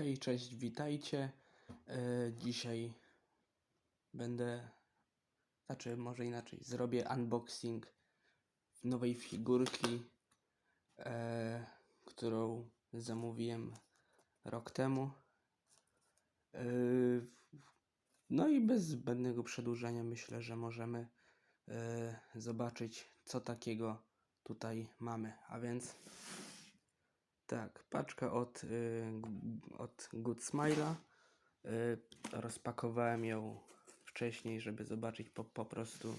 Hej, cześć, witajcie. E, dzisiaj będę, znaczy może inaczej, zrobię unboxing nowej figurki, e, którą zamówiłem rok temu. E, no i bez zbędnego przedłużania myślę, że możemy zobaczyć, co takiego tutaj mamy. A więc tak, paczka od, y, od Good Smile'a. Y, rozpakowałem ją wcześniej, żeby zobaczyć po, po prostu,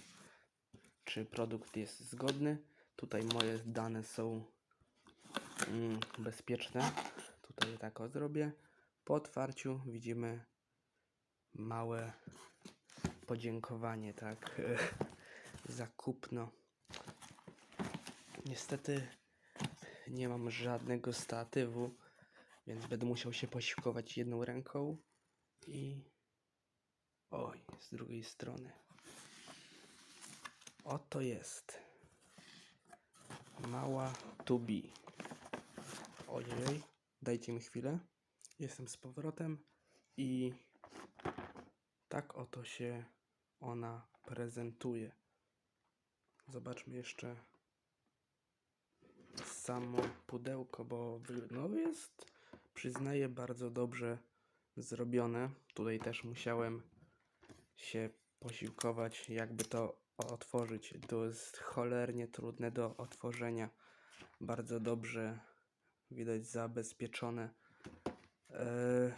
czy produkt jest zgodny. Tutaj moje dane są mm, bezpieczne. Tutaj tak o zrobię. Po otwarciu widzimy małe podziękowanie, tak, za kupno. Niestety nie mam żadnego statywu, więc będę musiał się posiłkować jedną ręką i oj, z drugiej strony. Oto jest mała tubi. Ojej, dajcie mi chwilę. Jestem z powrotem i tak oto się ona prezentuje. Zobaczmy jeszcze samo pudełko, bo no jest, przyznaję, bardzo dobrze zrobione. Tutaj też musiałem się posiłkować, jakby to otworzyć. To jest cholernie trudne do otworzenia. Bardzo dobrze widać zabezpieczone. Eee,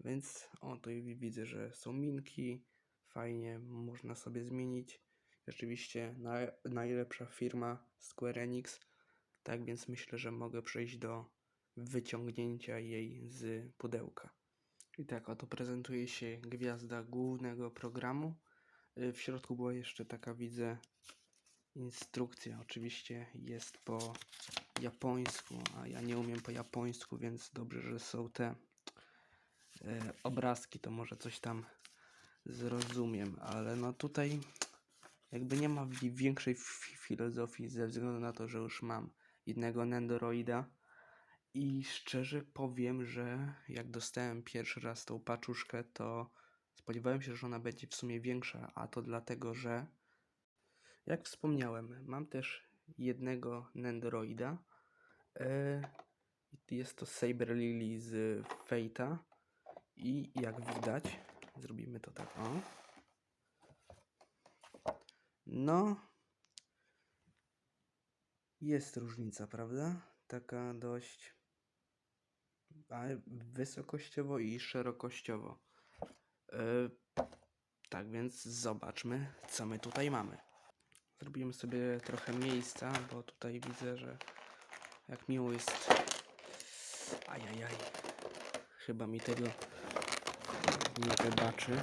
więc o, tu widzę, że są minki. Fajnie, można sobie zmienić. Rzeczywiście naj, najlepsza firma Square Enix. Tak więc myślę, że mogę przejść do wyciągnięcia jej z pudełka. I tak oto prezentuje się gwiazda głównego programu. Y, W środku była jeszcze taka, widzę, instrukcja. Oczywiście jest po japońsku, a ja nie umiem po japońsku, więc dobrze, że są te e, obrazki, to może coś tam zrozumiem, ale no tutaj jakby nie ma większej fi- filozofii ze względu na to, że już mam jednego Nendoroida i szczerze powiem, że jak dostałem pierwszy raz tą paczuszkę, to spodziewałem się, że ona będzie w sumie większa, a to dlatego, że jak wspomniałem, mam też jednego Nendoroida. E, Jest to Saber Lily z Fate'a i jak widać, zrobimy to tak, o. No, jest różnica, prawda? Taka dość wysokościowo i szerokościowo. E, tak więc zobaczmy, co my tutaj mamy. Zrobimy sobie trochę miejsca, bo tutaj widzę, że jak miło jest. Ajajaj. Chyba mi tego nie wybaczy.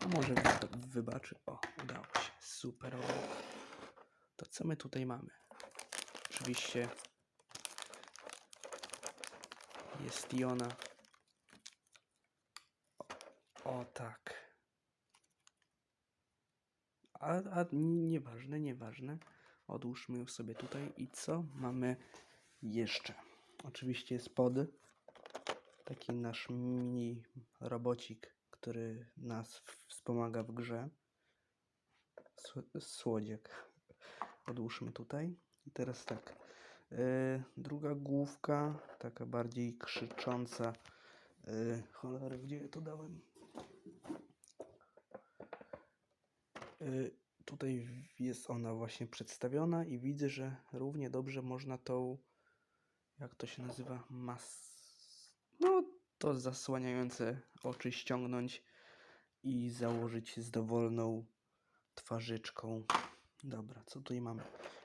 A może wy- wybaczy. O, udało się. Super. To co my tutaj mamy? Oczywiście jest i ona. O, o tak. A, a nieważne, nieważne. Odłóżmy ją sobie tutaj. I co mamy jeszcze? Oczywiście jest pod taki nasz mini robocik, który nas wspomaga w grze. Sł- Słodziek. Odłóżmy tutaj. I teraz tak. Yy, druga główka, taka bardziej krzycząca. Yy, cholery, gdzie ja to dałem? Yy, tutaj jest ona właśnie przedstawiona i widzę, że równie dobrze można tą, jak to się nazywa, mas... No, to zasłaniające oczy ściągnąć i założyć z dowolną twarzyczką. Dobra, co tutaj mamy?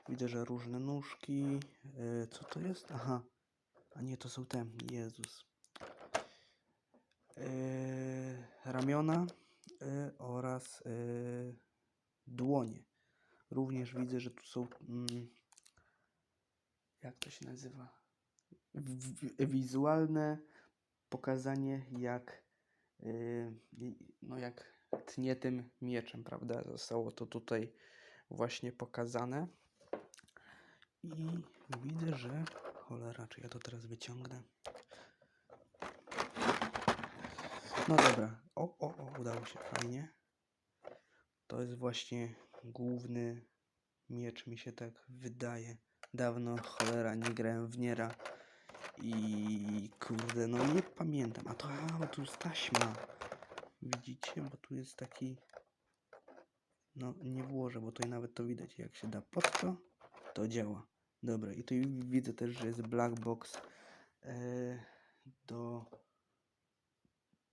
Widzę, że różne nóżki. Yy, co to jest? Aha. A nie, to są te. Jezus. Yy, ramiona yy, oraz dłonie. Również widzę, że tu są. Mm, jak to się nazywa? W, wizualne pokazanie, jak. Yy, no, jak tnie tym mieczem, prawda? Zostało to tutaj właśnie pokazane. I widzę, że cholera, czy ja to teraz wyciągnę? No dobra. O, o, o, udało się fajnie. To jest właśnie główny miecz, mi się tak wydaje. Dawno cholera nie grałem w Niera. I kurde, no nie pamiętam. A to, a, tu jest taśma. Widzicie, bo tu jest taki. No, nie włożę, bo tutaj nawet to widać. Jak się da pod to, to działa. Dobra, i tu widzę też, że jest black box e, do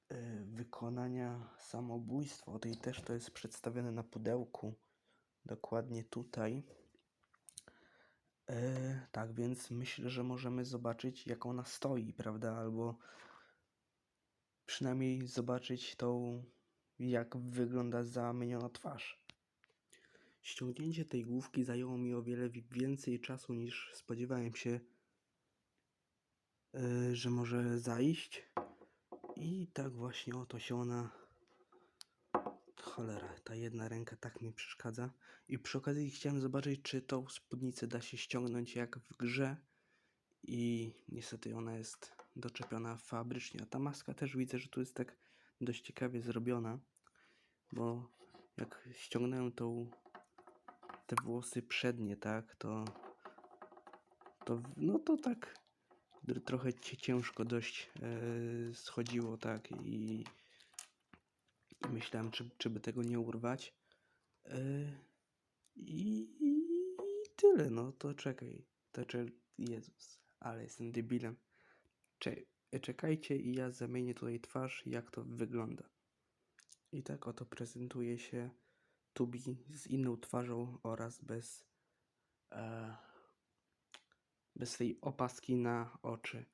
e, wykonania samobójstwa. Tej też to jest przedstawione na pudełku. Dokładnie tutaj. E, tak więc myślę, że możemy zobaczyć, jak ona stoi, prawda? Albo przynajmniej zobaczyć tą, jak wygląda zamieniona twarz. Ściągnięcie tej główki zajęło mi o wiele wi- więcej czasu niż spodziewałem się, e, że może zajść. I tak właśnie oto się ona. Cholera, ta jedna ręka tak mi przeszkadza. I przy okazji chciałem zobaczyć, czy tą spódnicę da się ściągnąć jak w grze. I niestety ona jest doczepiona fabrycznie. A ta maska też widzę, że tu jest tak dość ciekawie zrobiona. Bo jak ściągnąłem tą te włosy przednie, tak, to to no to tak trochę ci- ciężko dość e, schodziło, tak i, i myślałem, czy, czy by tego nie urwać. E, i, I tyle, no to czekaj. To cze- Jezus, ale jestem debilem. Cze- czekajcie i ja zamienię tutaj twarz, jak to wygląda. I tak oto prezentuje się Tubi z inną twarzą oraz bez, e, bez tej opaski na oczy.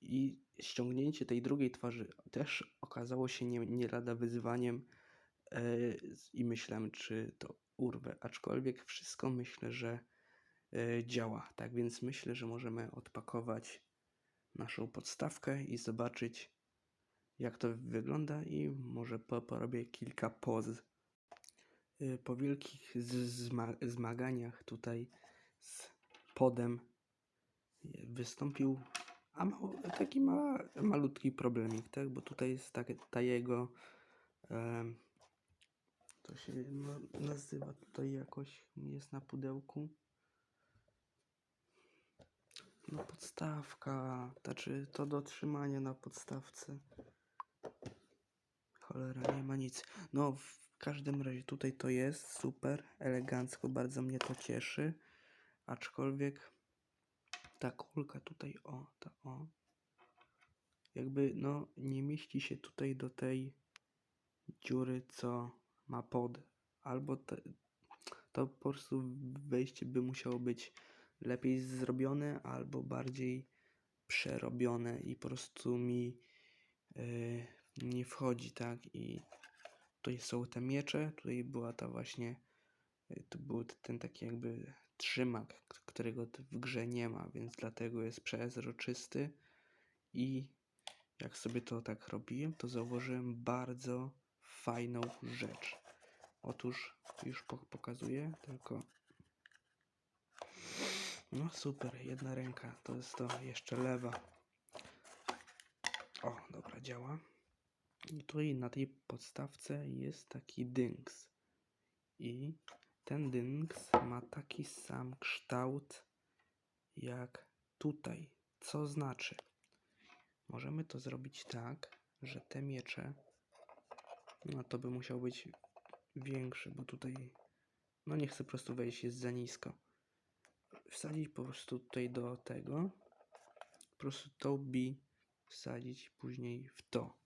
I ściągnięcie tej drugiej twarzy też okazało się nie, nie lada wyzwaniem e, i myślałem, czy to urwę. Aczkolwiek wszystko myślę, że e, działa. Tak więc myślę, że możemy odpakować naszą podstawkę i zobaczyć, jak to wygląda i może po, porobię kilka poz. Y, Po wielkich zmaganiach tutaj z podem y, wystąpił a mało, taki ma, malutki problemik, tak? Bo tutaj jest tak, ta jego em, to się nazywa tutaj jakoś, jest na pudełku. No podstawka, znaczy to do trzymania na podstawce. Cholera, nie ma nic. No w każdym razie tutaj to jest super, elegancko, bardzo mnie to cieszy. Aczkolwiek ta kulka tutaj, o, ta o, jakby no nie mieści się tutaj do tej dziury, co ma pod. Albo te, to po prostu wejście by musiało być lepiej zrobione, albo bardziej przerobione i po prostu mi yy, nie wchodzi, tak? I tutaj są te miecze, tutaj była ta właśnie, yy, to był ten taki jakby trzymak, którego w grze nie ma, więc dlatego jest przezroczysty i jak sobie to tak robiłem, to zauważyłem bardzo fajną rzecz. Otóż już po- pokazuję, tylko no super, jedna ręka, to jest to jeszcze lewa. O, dobra, działa. I tutaj na tej podstawce jest taki dynks. I ten dynks ma taki sam kształt jak tutaj. Co znaczy? Możemy to zrobić tak, że te miecze, no to by musiał być większy, bo tutaj, no nie chcę po prostu wejść, jest za nisko. Wsadzić po prostu tutaj do tego, po prostu to bi wsadzić później w to,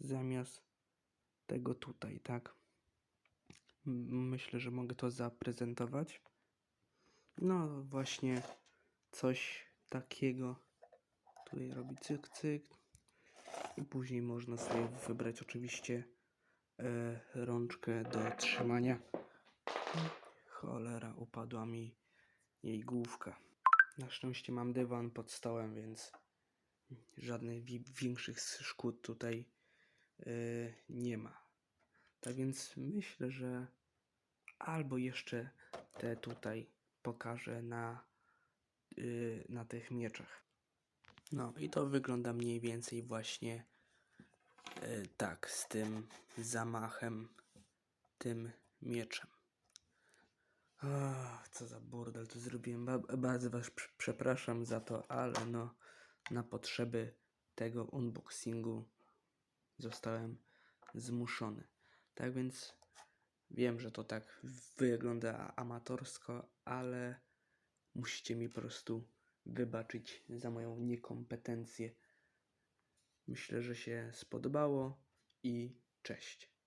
zamiast tego tutaj, tak? Myślę, że mogę to zaprezentować. No właśnie coś takiego. Tutaj robi cyk, cyk. I później można sobie wybrać oczywiście e, rączkę do trzymania. Cholera, upadła mi jej główka. Na szczęście mam dywan pod stołem, więc żadnych wi- większych szkód tutaj nie ma. Tak więc myślę, że albo jeszcze te tutaj pokażę na, yy, na tych mieczach. No i to wygląda mniej więcej właśnie E, tak, z tym zamachem, tym mieczem. Co za burdel tu zrobiłem. Ba bardzo was prze- przepraszam za to, ale no na potrzeby tego unboxingu zostałem zmuszony. Tak więc wiem, że to tak wygląda amatorsko, ale musicie mi po prostu wybaczyć za moją niekompetencję. Myślę, że się spodobało i cześć.